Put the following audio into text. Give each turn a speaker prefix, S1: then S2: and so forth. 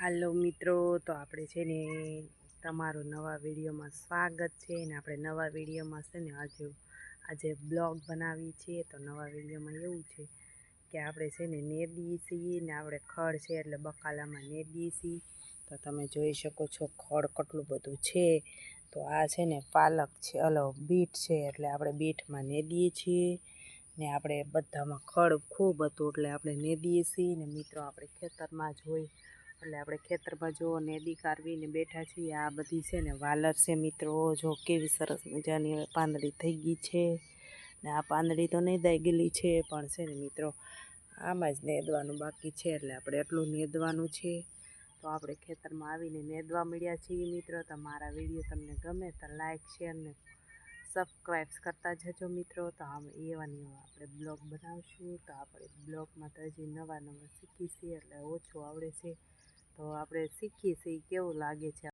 S1: હાલો મિત્રો, તો આપણે છે ને તમારું નવા વિડીયોમાં સ્વાગત છે ને આપણે નવા વિડીયોમાં છે ને આજે આજે બ્લોગ બનાવી છીએ. તો નવા વિડીયોમાં એવું છે કે આપણે છે ને નેદીએ છીએ ને આપણે ખડ છે એટલે બકાલામાં નેદીએ છીએ. તો તમે જોઈ શકો છો ખડ કેટલું બધું છે. તો આ છે ને પાલક છે અલો બીટ છે એટલે આપણે બીટમાં નેદીએ છીએ ને આપણે બધામાં ખડ ખૂબ હતું એટલે આપણે નેદીએ છીએ ને મિત્રો, આપણે ખેતરમાં જોઈ એટલે આપણે ખેતરમાં જો નેદી કાઢવીને બેઠા છીએ. આ બધી છે ને વાલર છે મિત્રો. જો કેવી સરસ મજાની હવે પાંદડી થઈ ગઈ છે. ને આ પાંદડી તો નેદાઈ ગયેલી છે, પણ છે ને મિત્રો, આમાં જ નેદવાનું બાકી છે. એટલે આપણે એટલું નેદવાનું છે. તો આપણે ખેતરમાં આવીને નેદવા મળ્યા છીએ મિત્રો. તો મારા વીડિયો તમને ગમે તો લાઇક શેર ને સબસ્ક્રાઈબ કરતા જજો મિત્રો. તો આમ એવા ને એવા આપણે બ્લોગ બનાવશું. તો આપણે બ્લોગમાં તો હજી નવા નવા શીખીશું એટલે ઓછું આવડે છે. તો આપણે શીખીએ છીએ કેવું લાગે છે